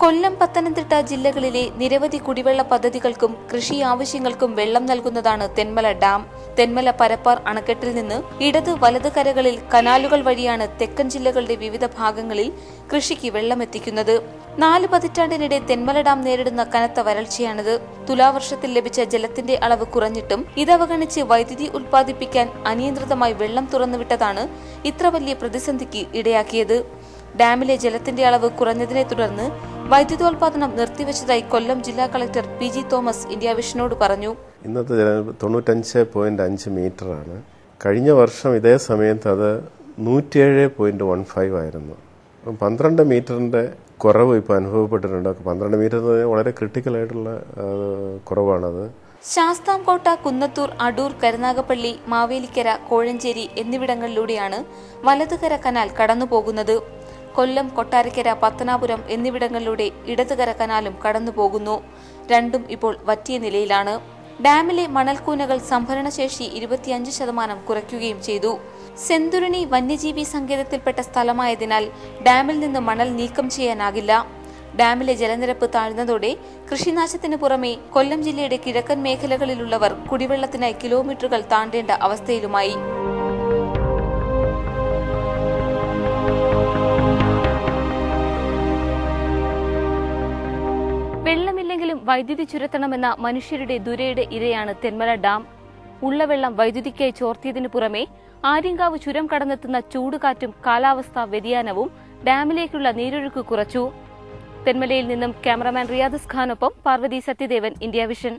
കൊല്ലം പത്തനംതിട്ട ജില്ലകളിലെ നിരവധി കുടിവെള്ള പദ്ധതികൾക്കും കൃഷി ആവശ്യങ്ങൾക്കും വെള്ളം നൽകുന്നതാണ് തെന്മല ഡാം. തെന്മല പരപ്പാർ അണക്കെട്ടിൽ നിന്ന് ഇടത് വലത് കരകളിൽ കനാലുകൾ വഴിയാണ് തെക്കൻ ജില്ലകളുടെ വിവിധ ഭാഗങ്ങളിൽ കൃഷിക്ക് വെള്ളമെത്തിക്കുന്നത്. നാല് പതിറ്റാണ്ടിനിടെ തെന്മല ഡാം നേരിടുന്ന കനത്ത വരൾച്ചയാണിത്. തുലാവർഷത്തിൽ ലഭിച്ച ജലത്തിന്റെ അളവ് കുറഞ്ഞിട്ടും ഇതവഗണിച്ച് വൈദ്യുതി ഉൽപ്പാദിപ്പിക്കാൻ അനിയന്ത്രിതമായി വെള്ളം തുറന്നുവിട്ടതാണ് ഇത്ര വലിയ പ്രതിസന്ധിക്ക് ഇടയാക്കിയത്. ഡാമിലെ ജലത്തിന്റെ അളവ് കുറഞ്ഞതിനെ തുടർന്ന് വൈദ്യുതോൽപാദനം നിർത്തിവച്ചതായി കൊല്ലം ജില്ലാ collector P G Thomas India വിഷനോട് പറഞ്ഞു. ഇന്നത്തെ തൊണ്ണൂറ്റഞ്ച് പോയിന്റ് അഞ്ച് മീറ്ററാണ്. കഴിഞ്ഞ വർഷം ഇതേ സമയത്ത് അത് നൂറ്റിയേഴ് പോയിന്റ് വൺ ഫൈവ് ആയിരുന്നു. അപ്പം പന്ത്രണ്ട് മീറ്ററിന്റെ കുറവ് ഇപ്പോൾ അനുഭവപ്പെട്ടിട്ടുണ്ട്. പന്ത്രണ്ട് മീറ്റർ വളരെ ക്രിട്ടിക്കൽ ആയിട്ടുള്ള കുറവാണത്. ശാസ്താംകോട്ട കുന്നത്തൂർ അടൂർ കരുനാഗപ്പള്ളി മാവേലിക്കര കോഴഞ്ചേരി എന്നിവിടങ്ങളിലൂടെയാണ് വലതുകര കനാൽ കടന്നുപോകുന്നത്. കൊല്ലം കൊട്ടാരക്കര പത്തനാപുരം എന്നിവിടങ്ങളിലൂടെ ഇടതുകര കനാലും കടന്നുപോകുന്നു. രണ്ടും ഇപ്പോൾ വറ്റിയ നിലയിലാണ്. ഡാമിലെ മണൽക്കൂനകൾ സംഭരണശേഷി ഇരുപത്തിയഞ്ച് ശതമാനം കുറയ്ക്കുകയും ചെയ്തു. സെന്തുരണി വന്യജീവി സങ്കേതത്തിൽപ്പെട്ട സ്ഥലമായതിനാൽ ഡാമിൽ നിന്ന് മണൽ നീക്കം ചെയ്യാനാകില്ല. ഡാമിലെ ജലനിരപ്പ് താഴ്ന്നതോടെ കൃഷിനാശത്തിന് പുറമെ കൊല്ലം ജില്ലയുടെ കിഴക്കൻ മേഖലകളിലുള്ളവർ കുടിവെള്ളത്തിനായി കിലോമീറ്ററുകൾ താണ്ടേണ്ട അവസ്ഥയിലുമായി. വെള്ളമില്ലെങ്കിലും വൈദ്യുതി ചുരത്തണമെന്ന മനുഷ്യരുടെ ദുരയുടെ ഇരയാണ് തെന്മല ഡാം. ഉള്ള വെള്ളം വൈദ്യുതിക്കായി ചോർത്തിയതിനു പുറമെ ആര്യങ്കാവ് ചുരം കടന്നെത്തുന്ന ചൂടുകാറ്റും കാലാവസ്ഥാ വ്യതിയാനവും ഡാമിലേക്കുള്ള നീരൊഴുക്ക് കുറച്ചു. തെന്മലയിൽ നിന്നും ക്യാമറമാൻ റിയാദസ് ഖാനൊപ്പം പാർവതി സത്യദേവൻ ഇന്ത്യ വിഷൻ.